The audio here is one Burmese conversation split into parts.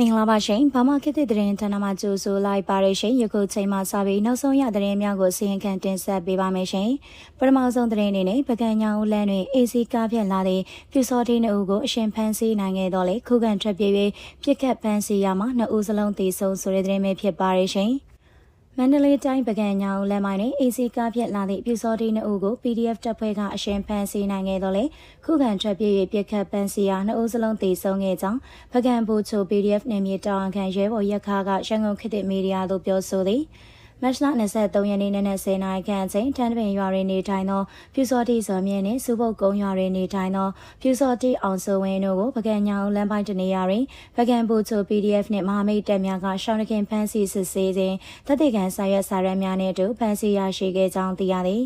မင်္ဂလာပါရှင်။ဘာမှခေတ်သစ်သတင်းဌာနမှကြိုဆိုလိုက်ပါရရှင်။ယခုချိန်မှစပြီးနောက်ဆုံးရသတင်းများကိုစီရင်ခံတင်ဆက်ပေးပါမယ်ရှင်။ပထမဆုံးသတင်းအနေနဲ့ပကံညာဦးလန်းတွင် AC ကားဖြတ်လာတဲ့ပြူစောတိနှစ်ဦးကိုအရှင်ဖမ်းဆီးနိုင်ခဲ့တော့လေခုခံထွက်ပြေးပြီးပြစ်ခတ်ဖမ်းဆီးရမှာနှစ်ဦးစလုံးသေဆုံးဆိုတဲ့သတင်းပဲဖြစ်ပါရရှင်။ မန္တလေးတိုင်းပကံညာဦးလမ်းမိုင်းနဲ့ AC ကားဖြတ်လာသည့်ပြူစောတိနှစ်ဦးကို PDF တပ်ဖွဲ့ကအရှင်ဖမ်းဆီးနိုင်ခဲ့တော့လေခုခံထွက်ပြေး၍ပြစ်ခတ်ပန်းစီရာနှစ်ဦးစလုံးသေဆုံးခဲ့ကြောင်းပကံဘူချို PDF နယ်မြေတာဝန်ခံရဲဘော်ရက်ခါကရန်ကုန်ခေတ်သစ်မီဒီယာသို့ပြောဆိုသည် မတ်လ23ရက်နေ့နနက်10:00နာရီခန့်အချိန်တန်းပင်ရွာတွင်နေထိုင်သောပြူစောတိဇော်မြင့်နှင့်စူပုတ်ကုန်းရွာတွင်နေထိုင်သောပြူစောတိအောင်စိုးဝင်းတို့ကိုပကံညာဦးလမ်းပိုင်းတနေရာတွင်ပကံဘူချို PDF နှင့်မဟာမိတ်တပ်များကရှောင်းတခင်ဖမ်းဆီးစစ်ဆေးခြင်းတပ်တေကန်စာရွက်စာရမ်းများနှင့်အတူဖမ်းဆီးရရှိခဲ့ကြောင်းသိရသည်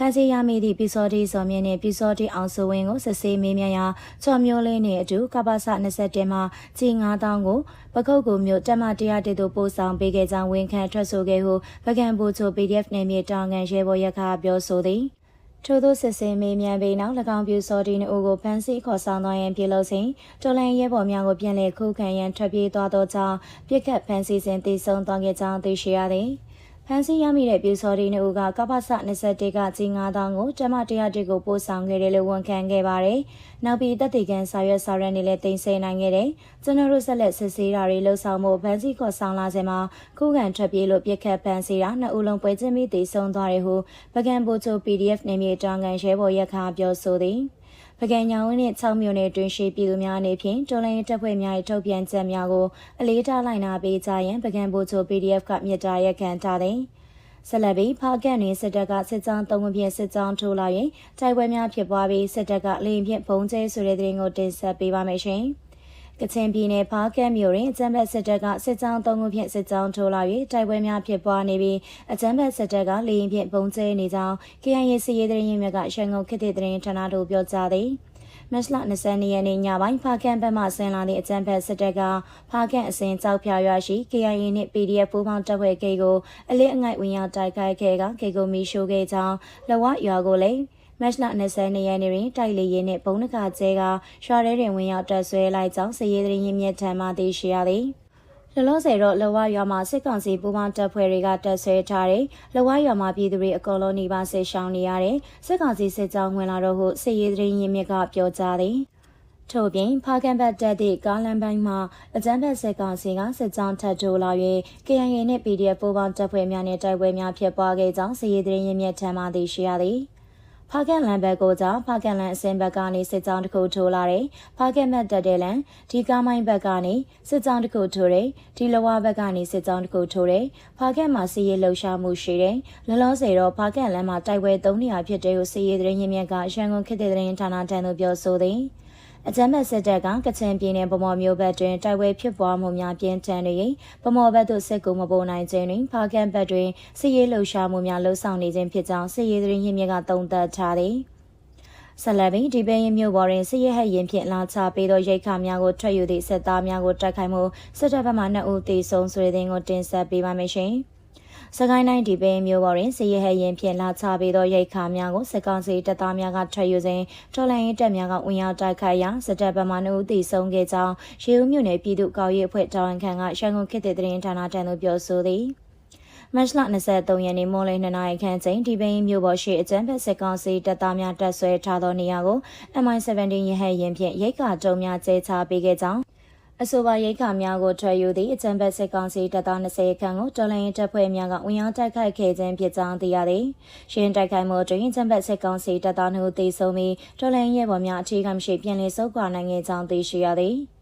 ဖမ်းဆီးရမိသည့်ပြူစောတိဇော်မြင့်နှင့်ပြူစောတိအောင်စိုးဝင်းကိုစစ်ဆေးမေးမြန်းရာချော်မျိုးလေးနှင့်အတူကပ္ပစ21မှာကြီး9000ကိုပကုတ်ကူမြို့တက်မတရားတေတို့ပို့ဆောင်ပေးခဲ့ကြောင်းဝန်ခံထွက်ဆိုခဲ့ဟုပကံဘူချို PDF နယ်မြေတောင်ငံရဲဘော်ရက်ခါပြောဆိုသည်ထို့သောစစ်စင်မေးမြန်းပြီးနောက်၎င်းပြူစော်ဒီနအိုကိုဖမ်းဆီးခေါ်ဆောင်သွားရန်ပြုလုပ်စဉ်တော်လန်ရဲဘော်များကိုပြန်လည်ခုခံရန်ထွက်ပြေးသွားသောကြောင့်ပြစ်ခတ်ဖမ်းဆီးစဉ်တည်ဆုံသွားခဲ့ကြောင်းသိရှိရသည် ဖန်စီရမိတဲ့ပြူစော်ဒီနှစ်ဦးကကပ္ပစ21ကကြီး9000ကိုကျမတရားတေကိုပို့ဆောင်ခဲ့တယ်လို့ဝန်ခံခဲ့ပါတယ်။နောက်ပြီးတပ်တေကန်စာရွက်စာရန်တွေလည်းတင်ဆက်နိုင်ခဲ့တယ်။ကျွန်တော်တို့ဆက်လက်စစ်ဆေးတာတွေလှုပ်ဆောင်မှုဖန်စီခေါ်ဆောင်လာစဉ်မှာခုခံထွက်ပြေးလို့ပြစ်ခတ်ဖန်စီတာနှစ်ဦးလုံးပွဲချင်းပြီးတည်ဆုံသွားတယ်ဟုပကံပိုချို PDF နေမြေတောင်ကန်ရဲဘော်ရက်ခါပြောဆိုသည်။ ပကံညောင်းနှင့်6မြို့နယ်တွင်ရှိပြည်သူများအနေဖြင့်တော်လိုင်းတပ်ဖွဲ့များ၏ထုတ်ပြန်ချက်များကိုအလေးထားလိုက်နာပေးကြရန်ပကံပိုချို PDF ကမြစ်တာရက်ခံထားသည်ဆက်လက်ပြီးဖားကန်တွင်စစ်တပ်ကစစ်ကြောင်းသုံးခုဖြင့်စစ်ကြောင်းထိုးလာ၍တိုက်ပွဲများဖြစ်ပွားပြီးစစ်တပ်ကလေရင်ဖြင့်ဘုံကျဲဆိုတဲ့တဲ့ရင်ကိုတင်ဆက်ပေးပါမယ်ရှင်။ ကချင်ပြည်နယ်ဖားကတ်မြို့တွင်အကြမ်းဖက်စစ်တပ်ကစစ်ကြောင်းသုံးခုဖြင့်စစ်ကြောင်းထိုးလာ၍တိုက်ပွဲများဖြစ်ပွားနေပြီးအကြမ်းဖက်စစ်တပ်ကလေရင်ဖြင့်ပုံကျဲနေကြောင်း KIA စီရေးသတင်းရင်းမြစ်ကရန်ကုန်ခေတ်သစ်သတင်းဌာနတို့ပြောကြားသည်မတ်လ22ရက်နေ့ညပိုင်းဖားကန်ဘက်မှဆင်းလာသည့်အကြံဖက်စစ်တပ်ကဖားကန်အစင်ကြောက်ဖြာရွာရှိ KIA နှင့် PDF ပူးပေါင်းတပ်ဖွဲ့ဂိတ်ကိုအလစ်အငိုက်ဝင်ရောက်တိုက်ခိုက်ခဲ့ကဂိတ်ကိုမီရှို့ခဲ့ကြောင်းလဝရွာကိုလည်း မတ်လ22ရက်နေ့တွင်တိုက်လေရင်နှင့်ဘုံနကကျဲကရွာထဲတွင်ဝင်ရောက်တပ်ဆွဲလိုက်ကြောင်းစည်ရေးသတင်းရင်းမြစ်ထံမှသိရှိရသည်လလောဆယ်တော့လဝရွာမှာစစ်ကောင်စီပူးပေါင်းတပ်ဖွဲ့တွေကတပ်ဆွဲထားတယ်။လဝရွာမှာပြည်သူတွေအကုန်လုံးနေပါဆစ်ရှောင်နေရတယ်။စစ်ကောင်စီစစ်ကြောင်းဝင်လာတော့ဟုစစ်ရေးသတင်းရင်းမြစ်ကပြောကြားသည်။ထို့ပြင်ဖာကန်ဘတ်တက်သည့်ကားလမ်းပိုင်းမှာအကြမ်းဖက်စစ်ကောင်စီကစစ်ကြောင်းထပ်ထိုးလာ၍ KIA နှင့် PDF ပူးပေါင်းတပ်ဖွဲ့များနှင့်တိုက်ပွဲများဖြစ်ပွားခဲ့ကြောင်းစစ်ရေးသတင်းရင်းမြစ်ထံမှသိရှိရသည်။ ဖားကန်လန်ဘက်ကိုကြောင့်ဖားကန်လန်အစင်ဘက်ကနေစစ်ကြောင်းတစ်ခုထိုးလာတယ်။ဖားကန်ဘက်တက်တဲ့လန်ဒီကားမိုင်းဘက်ကနေစစ်ကြောင်းတစ်ခုထိုးတယ်။ဒီလဝဘက်ကနေစစ်ကြောင်းတစ်ခုထိုးတယ်။ဖားကန်မှာစီးရဲလှုပ်ရှားမှုရှိတယ်။လလောဆယ်တော့ဖားကန်လန်မှာတိုက်ပွဲ၃နေရာဖြစ်တယ်လို့စီးရဲသတင်းရင်းမြစ်ကရန်ကုန်ခေတ်တဲ့သတင်းဌာနတန်းတို့ပြောဆိုသည်။ အကြမ်းဖက်စစ်တပ်ကကချင်ပြည်နယ်ဗမော်မျိုးဘက်တွင်တိုက်ပွဲဖြစ်ပွားမှုများပြင်းထန်နေ၍ဗမော်ဘက်သို့စစ်ကူမပို့နိုင်ခြင်းတွင်ဖားကန်ဘက်တွင်စစ်ရေးလှုပ်ရှားမှုများလှုံ့ဆော်နေခြင်းဖြစ်ကြောင်းစစ်ရေးသတင်းရင်းမြစ်ကသုံးသပ်ထားသည်ဆလဘီဒီပင်းရင်မြို့ပေါ်တွင်စစ်ရဲဟက်ရင်ဖြင့်လာချပေးသောရိတ်ခါများကိုထွက်ယူသည့်စစ်သားများကိုတိုက်ခိုက်မှုစစ်တပ်ဘက်မှ2ဦးသေဆုံးဆိုတဲ့တင်ကိုတင်ဆက်ပေးပါမယ်ရှင်။ စကိုင်းတိုင်းဒီပင်းမြို့ပေါ်တွင်စစ်ရဲဟရင်ဖြင့်လာချပေးသောရိတ်ခါများကိုစစ်ကောင်စီတပ်သားများကထွက်ယူစဉ်တော်လိုင်းရေးတပ်များကဝင်ရောက်တိုက်ခိုက်ရာစစ်တပ်ဗမာနှုတ်တည်ဆုံးခဲ့ကြောင်းရေဦးမြို့နယ်ပြည်သူ့ကောက်ရေးအဖွဲ့တာဝန်ခံကရန်ကုန်ခေတ်သစ်သတင်းဌာနတန်သို့ပြောဆိုသည်မတ်လ23ရက်နေ့မိုးလင်း2နာရီခန့်ချိန်ဒီပင်းမြို့ပေါ်ရှိအကြမ်းဖက်စစ်ကောင်စီတပ်သားများတပ်ဆွဲထားသောနေရာကို MI17 ရဟရင်ဖြင့်ရိတ်ခါတုံများကျဲချပေးခဲ့ကြောင်း အဆိုပါရိတ်ခါများကိုထွက်ယူသည့်အကြံဘက်စစ်ကောင်စီတပ်သား20ခန့်ကိုတော်လိုင်းတပ်ဖွဲ့များကဝင်ရောက်တိုက်ခိုက်ခဲ့ခြင်းဖြစ်ကြောင်းသိရသည်။ရှင်းတိုက်ခိုက်မှုတွင်အကြံဘက်စစ်ကောင်စီတပ်သားတို့တေဆုံးပြီးတော်လိုင်းရဲဘော်များအခြေခံရှိပြန်လည်ဆုတ်ခွာနိုင်ခဲ့ကြောင်းသိရှိရသည်။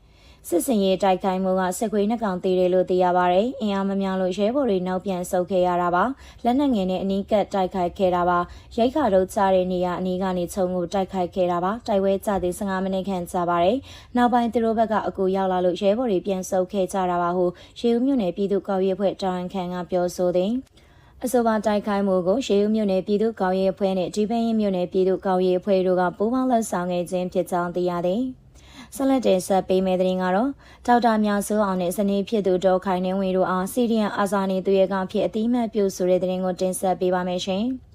စစ်စင်ရေးတိုက်ခိုက်မှုကစစ်ခွေးနှကောင်သေးတယ်လို့သိရပါတယ်။အင်အားမများလို့ရဲဘော်တွေနောက်ပြန်ဆုတ်ခဲ့ရတာပါ။လက်နက်ငယ်နဲ့အနီးကပ်တိုက်ခိုက်ခဲ့တာပါ။ရိုက်ခါတို့ကြားတဲ့နေရာအနီးကနေခြုံကိုတိုက်ခိုက်ခဲ့တာပါ။တိုက်ပွဲကြတဲ့15မိနစ်ခန့်ကြာပါတယ်။နောက်ပိုင်းသူတို့ဘက်ကအကူရောက်လာလို့ရဲဘော်တွေပြန်ဆုတ်ခဲ့ကြတာပါဟုရေဦးမြို့နယ်ပြည်သူ့ကော်ရေးအဖွဲ့တာဝန်ခံကပြောဆိုသည်။အဆိုပါတိုက်ခိုက်မှုကိုရေဦးမြို့နယ်ပြည်သူ့ကော်ရေးအဖွဲ့နဲ့ဒီပင်းရင်မြို့နယ်ပြည်သူ့ကော်ရေးအဖွဲ့တို့ကပူးပေါင်းလှုပ်ဆောင်ခဲ့ခြင်းဖြစ်ကြောင်းသိရသည်။ ဆက်လက်တင်ဆက်ပေးမယ့်သတင်းကတော့ဒေါက်တာမြစိုးအောင်နဲ့ဇနီးဖြစ်သူဒေါ်ခိုင်နှင်းဝင်းတို့အားစီရီယန်အာဇာနည်သူရဲကောင်းဖြစ်အတိမတ်ပြုဆိုတဲ့သတင်းကိုတင်ဆက်ပေးပါမယ်ရှင်။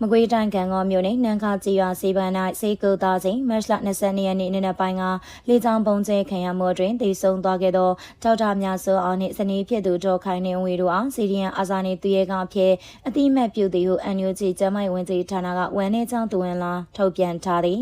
မကွေးတိုင်းကံကောမြို့နယ်နန်းခါကြီးရွာစီပန်း၌စေကုသားစဉ်မတ်လ22ရက်နေ့နေ့နက်ပိုင်းကလေကြောင်းပုံကျဲခံရမှုတွင်တည်ဆုံသွားခဲ့သောထောက်တာများစွာအောင်နှင့်ဇနီးဖြစ်သူဒေါ်ခိုင်နေဝေတို့အားစီရီယန်အာဇာနည်သူရဲကောင်းဖြစ်အတိမတ်ပြုသည်ဟု NUG ကျမ်းမိုင်ဝင်ကြီးဌာနကဝန်နေကြောင်းသူဝင်လာထုတ်ပြန်ထားသည်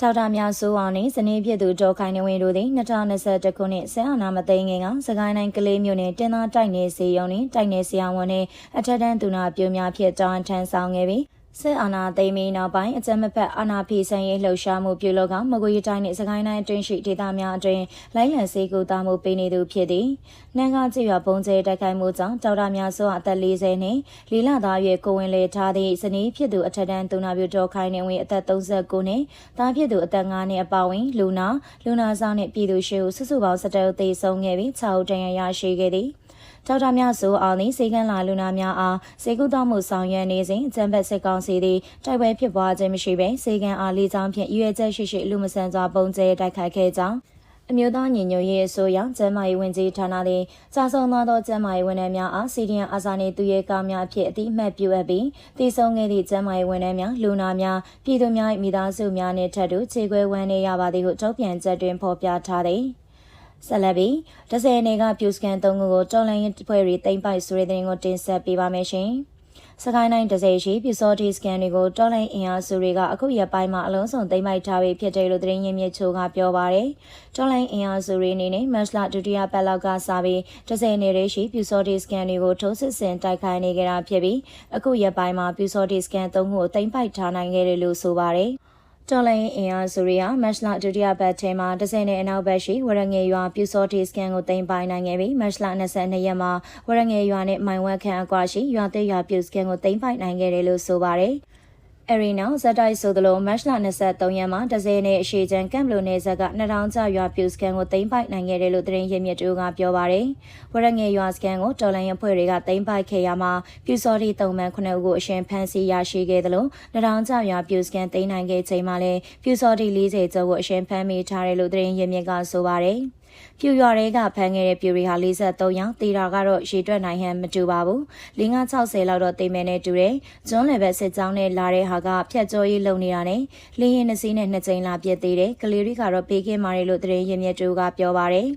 ထောက်တာများစိုးအောင်နှင့်ဇနီးဖြစ်သူဒေါ်ခိုင်နေဝင်းတို့သည်2021ခုနှစ်ဆယ်အာနာမသိငင်ကစကိုင်းတိုင်းကလေးမြို့နယ်တင်သားတိုက်နယ်စီယုံနှင့်တိုက်နယ်ဆရာဝန်နှင့်အထက်တန်းသူနာပြုများဖြင့်တောင်းထမ်းဆောင်ခဲ့ပြီး စစ်အာဏာသိမ်းပြီးနောက်ပိုင်းအကြမ်းမဖက်အာဏာဖီဆန်ရေးလှုပ်ရှားမှုပြုလုပ်ကမကွေးတိုင်းနှင့်စကိုင်းတိုင်းအတွင်းရှိဒေသများအတွင်းလိုက်လံစေကူတာမှုပေးနေသူဖြစ်သည်။နန်းကားကြည့်ရပုံကျဲတိုက်ခိုက်မှုကြောင့်တောက်တာများစွာအသက်40နှင့်လီလာသားရဲ့ကိုဝင်လေထားသည့်ဇနီးဖြစ်သူအထက်တန်းသူနာပြုတော်ခိုင်နေဝင်အသက်39နှင့်သားဖြစ်သူအသက်9နှင့်အပါဝင်လူနာလူနာဆောင်နှင့်ပြည်သူရှိစုစုပေါင်း17ဦးသေဆုံးခဲ့ပြီး6ဦးဒဏ်ရာရရှိခဲ့သည်။ ဒေါက်တာမြဆိုအောင်သည်စေကန်းလာလူနာများအားစေကုသမှုဆောင်ရွက်နေစဉ်အကြံဘက်စစ်ကောင်စီသည်တိုက်ပွဲဖြစ်ပွားခြင်းမရှိဘဲစေကန်းအားလေးချောင်းဖြင့်ရွေချက်ရှိရှိလူမဆန်စွာပုံကျဲတိုက်ခိုက်ခဲ့ကြောင်းအမျိုးသားညီညွတ်ရေးအစိုးရကျန်းမာရေးဝန်ကြီးဌာနသည်ကြာဆုံးသွားသောကျန်းမာရေးဝန်ထမ်းများအားစီဒီယန်အာဇာနည်သူရဲကားများဖြင့်အတိအမှတ်ပြုအပ်ပြီးတည်ဆုံခဲ့သည့်ကျန်းမာရေးဝန်ထမ်းများလူနာများပြည်သူများမိသားစုများနှင့်ထပ်တူခြေခွဲဝမ်းနေရပါသည်ဟုထုတ်ပြန်ချက်တွင်ဖော်ပြထားသည်။ ဆက်လက်ပြီးဒဇယ်နယ်ကပြူစကန်၃ခုကိုတော်လိုင်းရေးဖွဲ့တွေတင်ပိုက်ဆိုတဲ့တဲ့ကိုတင်ဆက်ပေးပါမယ်ရှင်။စကိုင်းတိုင်းဒဇယ်ရှိပြူစောတီစကန်တွေကိုတော်လိုင်းအင်အားစုတွေကအခုရက်ပိုင်းမှာအလုံးစုံသိမ်းပိုက်ထားပြီးဖြစ်တယ်လို့သတင်းရင်းမြစ်ချိုကပြောပါရယ်။တော်လိုင်းအင်အားစုတွေအနေနဲ့မတ်လဒုတိယပတ်လောက်ကစပြီးဒဇယ်နယ်တွေရှိပြူစောတီစကန်တွေကိုထိုးစစ်ဆင်တိုက်ခိုက်နေကြတာဖြစ်ပြီးအခုရက်ပိုင်းမှာပြူစောတီစကန်၃ခုကိုသိမ်းပိုက်ထားနိုင်ခဲ့တယ်လို့ဆိုပါရယ်။ တော်လိုင်းအင်အားစုရီယာမတ်လဒုတိယပတ်ထဲမှာဒဇယ်နဲ့အနောက်ဘက်ရှိဝရငယ်ရွာပြူစောတီစကန်ကိုတင်ပိုင်နိုင်ခဲ့ပြီးမတ်လ22ရက်မှာဝရငယ်ရွာနဲ့မိုင်ဝက်ခန့်အကွာရှိရွာသေးရွာပြူစကန်ကိုတင်ပိုင်နိုင်ခဲ့တယ်လို့ဆိုပါတယ်။ အရီနောဇက်တိုက်ဆိုသလိုမတ်လ23ရက်မှာဒဇယ်နဲ့အရှိချန်ကမ်ဘလိုနယ်ဇက်က2000ကျရွာပြူစကန်ကိုသိမ်းပိုက်နိုင်ခဲ့တယ်လို့သတင်းရင်းမြစ်တို့ကပြောပါရယ်ဝရငယ်ရွာစကန်ကိုတော်လန်ရဖွဲ့တွေကသိမ်းပိုက်ခဲ့ရမှာပြူစော်ဒီတုံမှန်9ဦးကိုအရှင်ဖမ်းဆီးရရှိခဲ့သလို2000ကျရွာပြူစကန်သိမ်းနိုင်ခဲ့ချိန်မှာလည်းပြူစော်ဒီ40ကျော်ကိုအရှင်ဖမ်းမိထားတယ်လို့သတင်းရင်းမြစ်ကဆိုပါရယ် ပြူရွာတွေကဖမ်းခဲ့တဲ့ပြူတွေဟာ43ယောက်တေတာကတော့ရေတွက်နိုင်ဟန်မတူပါဘူး5960လောက်တော့တိမ်မဲနဲ့တူတယ်ကျွန်းလယ်ဘက်စစ်ကြောင်းနဲ့လာတဲ့ဟာကဖြတ်ကျော်ရေးလုံနေတာနဲ့လင်းရင်နှစီးနဲ့နှစ်ကြိမ်လာပြည့်သေးတယ်ကလေးတွေကတော့ပေးခင်းမာတယ်လို့တရင်ရင်မြတ်တူကပြောပါတယ်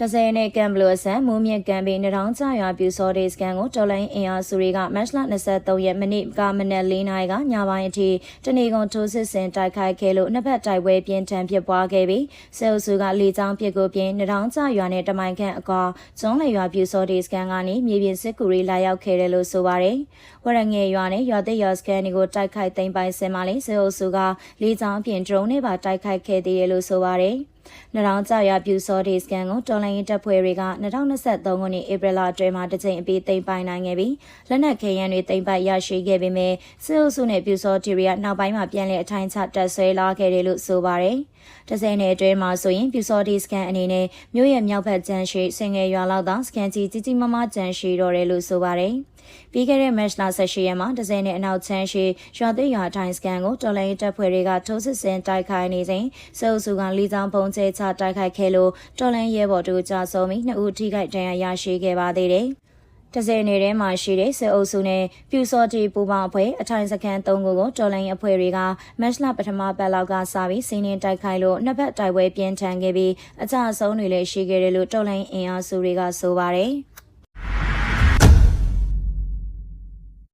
တဆယ်နဲ့ကမ်ဘလိုဆန်မူးမြင့်ကမ်ပီနထောင်ကျရွာပြူစောဒေးစကန်ကိုတော်လိုင်းအင်အားစုတွေကမတ်လ23ရက်မိနစ်ကမနက်၄နာရီကညပိုင်းအထိတနေကုန်ထိုးစစ်ဆင်တိုက်ခိုက်ခဲ့လို့နှစ်ဖက်တိုက်ပွဲပြင်းထန်ဖြစ်ပွားခဲ့ပြီးဆဲအုပ်စုကလေကြောင်းပစ်ကိုပြင်းနထောင်ကျရွာနဲ့တမိုင်ခန့်အကွာကျွန်းလေရွာပြူစောဒေးစကန်ကနေမြေပြင်စစ်ကူတွေလာရောက်ခဲ့တယ်လို့ဆိုပါတယ်။ဝရငယ်ရွာနဲ့ရွာသိရွာစကန်တွေကိုတိုက်ခိုက်သိမ်းပိုင်စင်မာလေးဆဲအုပ်စုကလေကြောင်းပြင်ဒရုန်းနဲ့ပါတိုက်ခိုက်ခဲ့သေးတယ်လို့ဆိုပါတယ်။ နရောင်ကြရပြူစောဒေစကန်ကိုတော်လိုင်းရင်တပ်ဖွဲ့တွေက2023ခုနှစ်ဧပြီလအတွင်းမှာတစ်ချိန်အပြီးသိမ်းပိုင်နိုင်ခဲ့ပြီးလက်နက်ခဲယမ်းတွေသိမ်းပိုက်ရရှိခဲ့ပေမဲ့စစ်အုပ်စုနဲ့ပြူစောတီရီကနောက်ပိုင်းမှာပြန်လည်အထိုင်ချတပ်ဆွဲလာခဲ့တယ်လို့ဆိုပါတယ်။ တစဲနယ်အတွင်းမှာဆိုရင်ပြူစောဒီစကန်အနေနဲ့မြို့ရဲ့မြောက်ဘက်ကျန်းရှိစင်ငယ်ရွာလောက်သာစကန်ကြီးကြီးကြီးမားမားကျန်းရှိတော့တယ်လို့ဆိုပါတယ်။ပြီးခဲ့တဲ့ match လ18ရက်မှာဒဇယ်နဲ့အနောက်ချမ်းရှိရွာသိရွာထိုင်စကန်ကိုတော်လိုင်းတပ်ဖွဲ့တွေကထိုးစစ်ဆင်တိုက်ခိုက်နေစဉ်စုပ်စုကလီဆောင်ပုံကျဲချတိုက်ခိုက်ခဲ့လို့တော်လိုင်းရဲဘော်တို့ကြာဆုံးပြီးနှစ်ဦးထိခိုက်ဒဏ်ရာရရှိခဲ့ပါသေးတယ် တစဲနေထဲမှာရှိတဲ့စစ်အုပ်စုနဲ့ပြူစော်တီပူပေါင်းအဖွဲ့အထိုင်စခန်း၃ခုကိုတော်လိုင်းအဖွဲ့တွေကမတ်လပထမပတ်လောက်ကစပြီးစီးနင်းတိုက်ခိုက်လို့နှစ်ဖက်တိုက်ပွဲပြင်းထန်ခဲ့ပြီးအကြအဆုံးတွေလည်းရှိခဲ့တယ်လို့တော်လိုင်းအင်အားစုတွေကဆိုပါတယ်။